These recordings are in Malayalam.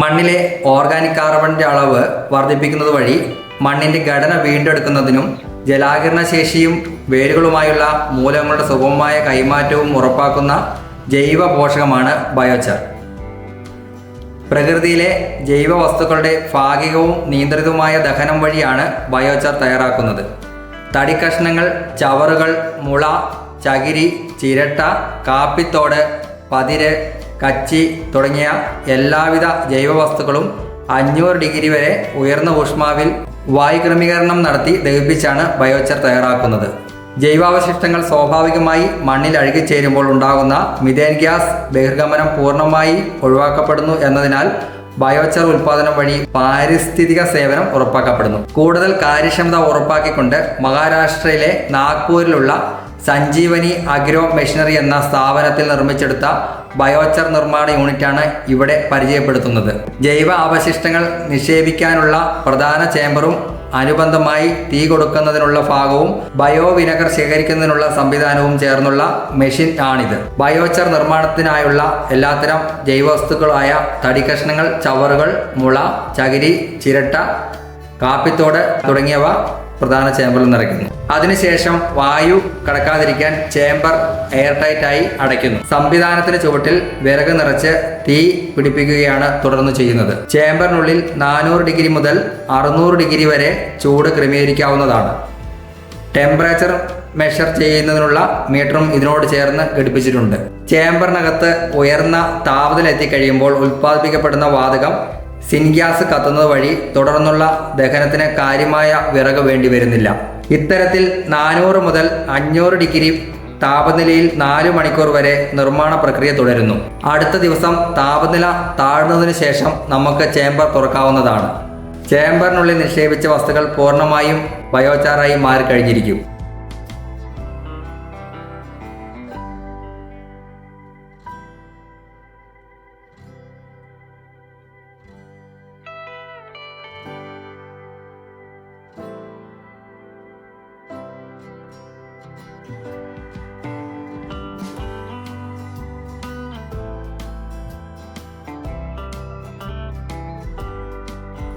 മണ്ണിലെ ഓർഗാനിക് കാർബണിന്റെ അളവ് വർദ്ധിപ്പിക്കുന്നത് വഴി മണ്ണിന്റെ ഘടന വീണ്ടെടുക്കുന്നതിനും ജലാകിരണ ശേഷിയും വേരുകളുമായുള്ള മൂലങ്ങളുടെ സുഗമമായ കൈമാറ്റവും ഉറപ്പാക്കുന്ന ജൈവ പോഷകമാണ് ബയോചാർ പ്രകൃതിയിലെ ജൈവ വസ്തുക്കളുടെ ഭാഗികവും നിയന്ത്രിതവുമായ ദഹനം വഴിയാണ് ബയോചാർ തയ്യാറാക്കുന്നത്. തടിക്കഷ്ണങ്ങൾ ചവറുകൾ മുള ചകിരി ചിരട്ട കാപ്പിത്തോട് പതിര് കച്ചി തുടങ്ങിയ എല്ലാവിധ ജൈവവസ്തുക്കളും അഞ്ഞൂറ് ഡിഗ്രി വരെ ഉയർന്ന ഊഷ്മാവിൽ വായു ക്രമീകരണം നടത്തി ദഹിപ്പിച്ചാണ് ബയോച്ചർ തയ്യാറാക്കുന്നത്. ജൈവാവശിഷ്ടങ്ങൾ സ്വാഭാവികമായി മണ്ണിൽ അഴുകിച്ചേരുമ്പോൾ ഉണ്ടാകുന്ന മിഥേൻ ഗ്യാസ് ബഹിർഗമനം പൂർണമായി ഒഴിവാക്കപ്പെടുന്നു എന്നതിനാൽ ബയോചാർ ഉൽപാദനം വഴി പാരിസ്ഥിതിക സേവനം ഉറപ്പാക്കപ്പെടുന്നു. കൂടുതൽ കാര്യക്ഷമത ഉറപ്പാക്കിക്കൊണ്ട് മഹാരാഷ്ട്രയിലെ നാഗ്പൂരിലുള്ള സഞ്ജീവനി അഗ്രോ മെഷീനറി എന്ന സ്ഥാപനത്തിൽ നിർമ്മിച്ചെടുത്ത ബയോചർ നിർമ്മാണ യൂണിറ്റാണ് ഇവിടെ പരിചയപ്പെടുത്തുന്നത്. ജൈവ അവശിഷ്ടങ്ങൾ നിക്ഷേപിക്കാനുള്ള പ്രധാന ചേംബറും അനുബന്ധമായി തീ കൊടുക്കുന്നതിനുള്ള ഭാഗവും ബയോ വിനഗർ ശേഖരിക്കുന്നതിനുള്ള സംവിധാനവും ചേർന്നുള്ള മെഷീൻ ആണിത്. ബയോചർ നിർമ്മാണത്തിനായുള്ള എല്ലാത്തരം ജൈവവസ്തുക്കളായ തടിക്കഷ്ണങ്ങൾ ചവറുകൾ മുള ചകിരി ചിരട്ട കാപ്പിത്തോട് തുടങ്ങിയവ പ്രധാന ചേമ്പറിൽ നിറയ്ക്കുന്നു. അതിനുശേഷം വായു കടക്കാതിരിക്കാൻ ചേമ്പർ എയർ ടൈറ്റ് ആയി അടയ്ക്കുന്നു. സംവിധാനത്തിന് ചുവട്ടിൽ വിറക് നിറച്ച് തീ പിടിപ്പിക്കുകയാണ് തുടർന്ന് ചെയ്യുന്നത്. ചേമ്പറിനുള്ളിൽ നാനൂറ് ഡിഗ്രി മുതൽ അറുന്നൂറ് ഡിഗ്രി വരെ ചൂട് ക്രമീകരിക്കാവുന്നതാണ്. ടെമ്പറേച്ചർ മെഷർ ചെയ്യുന്നതിനുള്ള മീറ്ററും ഇതിനോട് ചേർന്ന് ഘടിപ്പിച്ചിട്ടുണ്ട്. ചേംബറിനകത്ത് ഉയർന്ന താപനില എത്തിക്കഴിയുമ്പോൾ ഉൽപ്പാദിപ്പിക്കപ്പെടുന്ന വാതകം സിൻഗ്യാസ് കത്തുന്നത് വഴി തുടർന്നുള്ള ദഹനത്തിന് കാര്യമായ വിറക് വേണ്ടി വരുന്നില്ല. ഇത്തരത്തിൽ നാനൂറ് മുതൽ അഞ്ഞൂറ് ഡിഗ്രി താപനിലയിൽ നാല് മണിക്കൂർ വരെ നിർമ്മാണ പ്രക്രിയ തുടരുന്നു. അടുത്ത ദിവസം താപനില താഴ്ന്നതിനു ശേഷം നമുക്ക് ചേംബർ തുറക്കാവുന്നതാണ്. ചേംബറിനുള്ളിൽ നിക്ഷേപിച്ച വസ്തുക്കൾ പൂർണമായും ബയോചാറായി മാറിക്കഴിഞ്ഞിരിക്കും.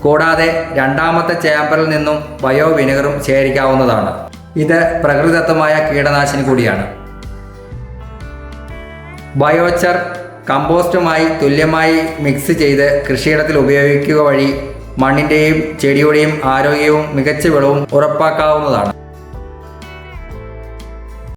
കൂടാതെ രണ്ടാമത്തെ ചേമ്പറിൽ നിന്നും ബയോ വിനെഗറും ശേഖരിക്കാവുന്നതാണ്. ഇത് പ്രകൃതിദത്തമായ കീടനാശിനി കൂടിയാണ്. ബയോച്ചർ കമ്പോസ്റ്റുമായി തുല്യമായി മിക്സ് ചെയ്ത് കൃഷിയിടത്തിൽ ഉപയോഗിക്കുക വഴി മണ്ണിന്റെയും ചെടിയുടെയും ആരോഗ്യവും മികച്ച വിളവും ഉറപ്പാക്കാവുന്നതാണ്.